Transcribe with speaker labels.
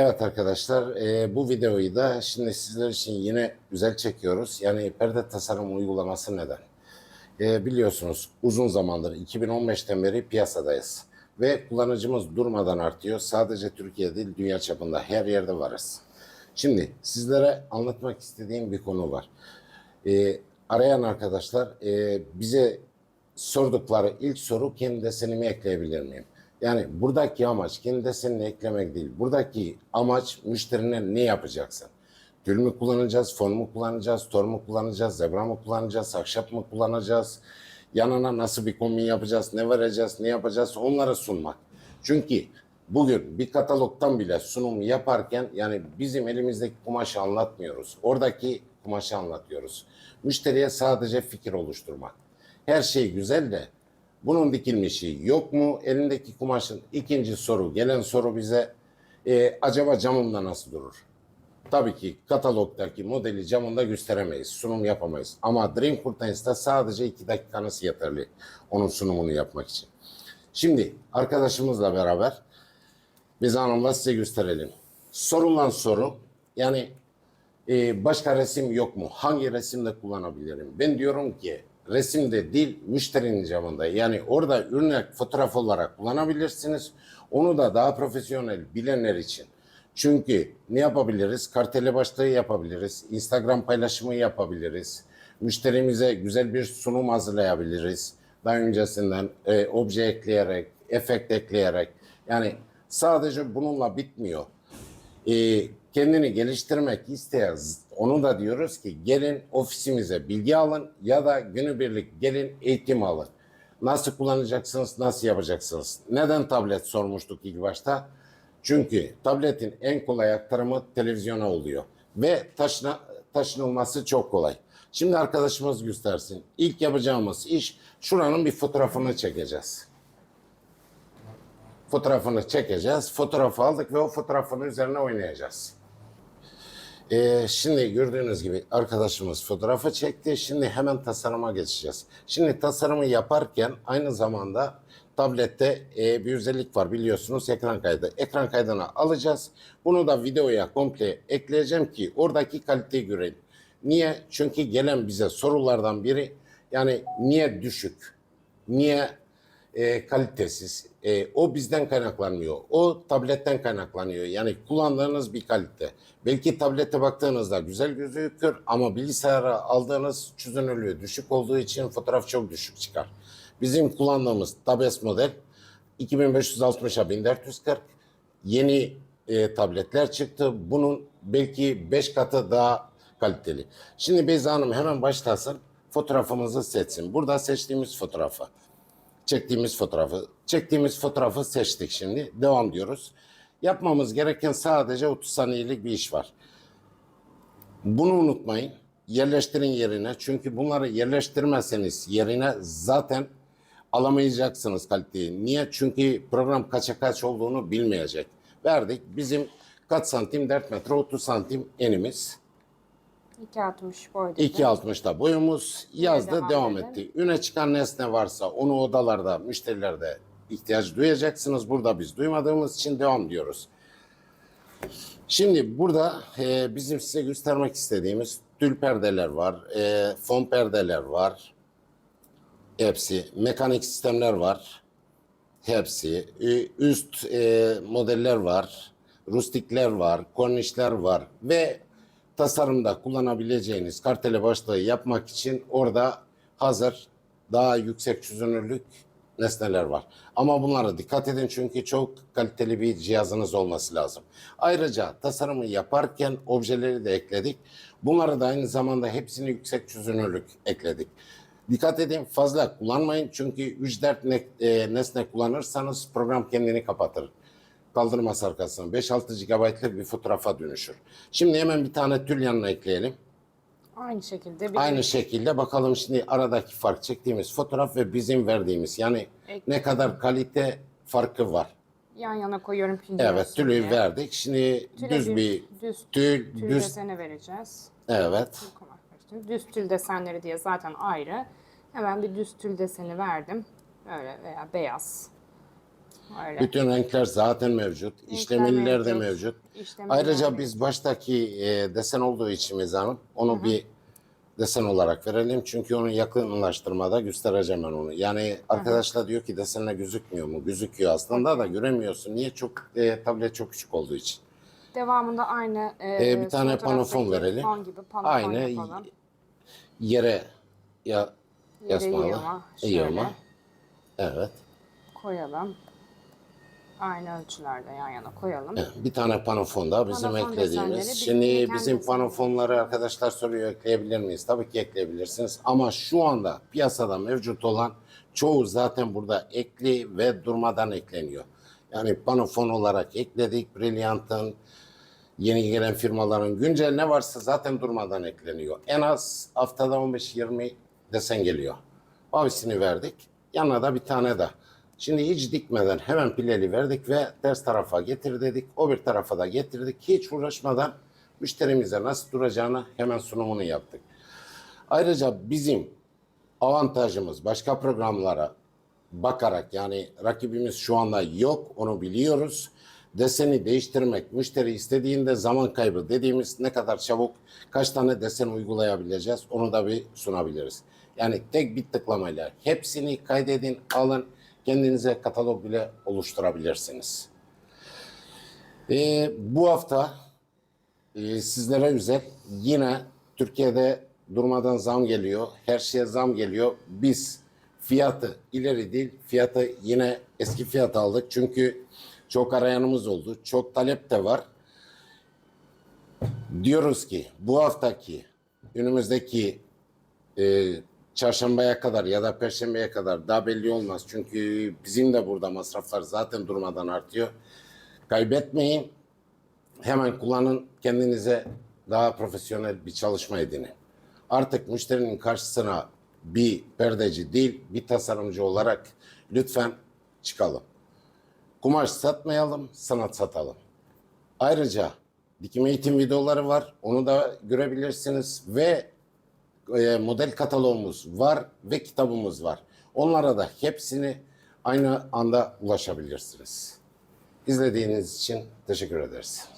Speaker 1: Evet arkadaşlar e, bu videoyu da şimdi sizler için yine güzel çekiyoruz. Yani perde tasarım uygulaması neden? E, biliyorsunuz uzun zamandır 2015'ten beri piyasadayız. Ve kullanıcımız durmadan artıyor. Sadece Türkiye değil dünya çapında her yerde varız. Şimdi sizlere anlatmak istediğim bir konu var. E, arayan arkadaşlar e, bize sordukları ilk soru kendi desenimi ekleyebilir miyim? Yani buradaki amaç kendi desenini eklemek değil. Buradaki amaç müşterine ne yapacaksın? Tül mü kullanacağız, fon mu kullanacağız, tor mu kullanacağız, zebra mı kullanacağız, ahşap mı kullanacağız? Yanına nasıl bir kombin yapacağız, ne vereceğiz, ne yapacağız onları sunmak. Çünkü bugün bir katalogdan bile sunum yaparken yani bizim elimizdeki kumaşı anlatmıyoruz. Oradaki kumaşı anlatıyoruz. Müşteriye sadece fikir oluşturmak. Her şey güzel de bunun dikilmişi yok mu? Elindeki kumaşın ikinci soru, gelen soru bize e, acaba camımda nasıl durur? Tabii ki katalogdaki modeli camında gösteremeyiz, sunum yapamayız. Ama Dream Curtains'ta sadece iki dakikanız yeterli onun sunumunu yapmak için. Şimdi arkadaşımızla beraber biz hanımla size gösterelim. Sorulan soru yani e, başka resim yok mu? Hangi resimde kullanabilirim? Ben diyorum ki resimde değil müşterinin camında. Yani orada örnek fotoğraf olarak kullanabilirsiniz. Onu da daha profesyonel bilenler için. Çünkü ne yapabiliriz? Karteli başlığı yapabiliriz. Instagram paylaşımı yapabiliriz. Müşterimize güzel bir sunum hazırlayabiliriz. Daha öncesinden e, obje ekleyerek, efekt ekleyerek. Yani sadece bununla bitmiyor e, kendini geliştirmek isteyen onu da diyoruz ki gelin ofisimize bilgi alın ya da günübirlik gelin eğitim alın. Nasıl kullanacaksınız, nasıl yapacaksınız? Neden tablet sormuştuk ilk başta? Çünkü tabletin en kolay aktarımı televizyona oluyor ve taşına, taşınılması çok kolay. Şimdi arkadaşımız göstersin. İlk yapacağımız iş şuranın bir fotoğrafını çekeceğiz fotoğrafını çekeceğiz. Fotoğrafı aldık ve o fotoğrafın üzerine oynayacağız. Ee, şimdi gördüğünüz gibi arkadaşımız fotoğrafı çekti. Şimdi hemen tasarıma geçeceğiz. Şimdi tasarımı yaparken aynı zamanda tablette e, bir özellik var biliyorsunuz ekran kaydı. Ekran kaydını alacağız. Bunu da videoya komple ekleyeceğim ki oradaki kaliteyi görelim. Niye? Çünkü gelen bize sorulardan biri yani niye düşük? Niye e, kalitesiz. E, o bizden kaynaklanmıyor. O tabletten kaynaklanıyor. Yani kullandığınız bir kalite. Belki tablete baktığınızda güzel gözükür ama bilgisayara aldığınız çözünürlüğü düşük olduğu için fotoğraf çok düşük çıkar. Bizim kullandığımız Tabes model 2560'a 1440 yeni e, tabletler çıktı. Bunun belki 5 katı daha kaliteli. Şimdi Beyza Hanım hemen başlasın. Fotoğrafımızı seçsin. Burada seçtiğimiz fotoğrafı çektiğimiz fotoğrafı. Çektiğimiz fotoğrafı seçtik şimdi. Devam diyoruz. Yapmamız gereken sadece 30 saniyelik bir iş var. Bunu unutmayın. Yerleştirin yerine. Çünkü bunları yerleştirmezseniz yerine zaten alamayacaksınız kaliteyi. Niye? Çünkü program kaça kaç olduğunu bilmeyecek. Verdik. Bizim kaç santim? 4 metre 30 santim enimiz.
Speaker 2: 2.60 boyda.
Speaker 1: 2.60'da boyumuz yazdı
Speaker 2: devam
Speaker 1: devam, etti. Üne çıkan nesne varsa onu odalarda müşterilerde ihtiyaç duyacaksınız. Burada biz duymadığımız için devam diyoruz. Şimdi burada e, bizim size göstermek istediğimiz tül perdeler var, e, fon perdeler var. Hepsi. Mekanik sistemler var. Hepsi. Üst e, modeller var. Rustikler var. Kornişler var. Ve tasarımda kullanabileceğiniz karteli başlığı yapmak için orada hazır daha yüksek çözünürlük nesneler var. Ama bunlara dikkat edin çünkü çok kaliteli bir cihazınız olması lazım. Ayrıca tasarımı yaparken objeleri de ekledik. Bunları da aynı zamanda hepsini yüksek çözünürlük ekledik. Dikkat edin fazla kullanmayın çünkü 3-4 ne- e, nesne kullanırsanız program kendini kapatır kaldırmaz arkasını. 5-6 GB'lık bir fotoğrafa dönüşür. Şimdi hemen bir tane tül yanına ekleyelim.
Speaker 2: Aynı şekilde bir
Speaker 1: Aynı şekilde bakalım şimdi aradaki fark çektiğimiz fotoğraf ve bizim verdiğimiz yani
Speaker 2: Ek-
Speaker 1: ne kadar kalite farkı var.
Speaker 2: yan yana koyuyorum pilli
Speaker 1: Evet tülü
Speaker 2: diye.
Speaker 1: verdik. Şimdi
Speaker 2: Tüle
Speaker 1: düz bir
Speaker 2: düz
Speaker 1: tül,
Speaker 2: tül
Speaker 1: düz
Speaker 2: deseni vereceğiz.
Speaker 1: evet.
Speaker 2: Tül. Düz tül desenleri diye zaten ayrı. Hemen bir düz tül deseni verdim. Öyle veya beyaz. Öyle.
Speaker 1: Bütün renkler zaten mevcut. İşlemeliler de
Speaker 2: mevcut. İşlemeliler
Speaker 1: Ayrıca
Speaker 2: mevcut.
Speaker 1: biz baştaki e, desen olduğu için Mizan Hanım onu bir desen olarak verelim. Çünkü onu yakınlaştırmada göstereceğim ben onu. Yani arkadaşlar diyor ki desenle gözükmüyor mu? Gözüküyor aslında da göremiyorsun. Niye? Çok e, tablet çok küçük olduğu için.
Speaker 2: Devamında aynı e,
Speaker 1: Ee, bir tane panofon verelim.
Speaker 2: Fon gibi panofon
Speaker 1: Aynı
Speaker 2: yapalım.
Speaker 1: yere ya
Speaker 2: Yere
Speaker 1: yasmalı.
Speaker 2: yığma,
Speaker 1: Evet.
Speaker 2: koyalım. Aynı ölçülerde yan yana koyalım.
Speaker 1: Bir tane panofon da bizim
Speaker 2: Panofon
Speaker 1: eklediğimiz.
Speaker 2: desenleri,
Speaker 1: Şimdi
Speaker 2: bizim
Speaker 1: bizim panofonları arkadaşlar soruyor ekleyebilir miyiz? Tabii ki ekleyebilirsiniz. Ama şu anda piyasada mevcut olan çoğu zaten burada ekli ve durmadan ekleniyor. Yani panofon olarak ekledik. Brilliant'ın yeni gelen firmaların güncel ne varsa zaten durmadan ekleniyor. En az haftada 15-20 desen geliyor. Mavisini verdik. Yanına da bir tane daha. Şimdi hiç dikmeden hemen pileli verdik ve ters tarafa getir dedik. O bir tarafa da getirdik. Hiç uğraşmadan müşterimize nasıl duracağını hemen sunumunu yaptık. Ayrıca bizim avantajımız başka programlara bakarak yani rakibimiz şu anda yok onu biliyoruz. Deseni değiştirmek müşteri istediğinde zaman kaybı dediğimiz ne kadar çabuk kaç tane desen uygulayabileceğiz onu da bir sunabiliriz. Yani tek bir tıklamayla hepsini kaydedin alın kendinize katalog bile oluşturabilirsiniz. Ee, bu hafta e, sizlere özel yine Türkiye'de durmadan zam geliyor. Her şeye zam geliyor. Biz fiyatı ileri değil fiyatı yine eski fiyat aldık. Çünkü çok arayanımız oldu. Çok talep de var. Diyoruz ki bu haftaki önümüzdeki e, çarşambaya kadar ya da perşembeye kadar daha belli olmaz. Çünkü bizim de burada masraflar zaten durmadan artıyor. Kaybetmeyin. Hemen kullanın. Kendinize daha profesyonel bir çalışma edinin. Artık müşterinin karşısına bir perdeci değil, bir tasarımcı olarak lütfen çıkalım. Kumaş satmayalım, sanat satalım. Ayrıca dikim eğitim videoları var. Onu da görebilirsiniz ve e, model kataloğumuz var ve kitabımız var. Onlara da hepsini aynı anda ulaşabilirsiniz. İzlediğiniz için teşekkür ederiz.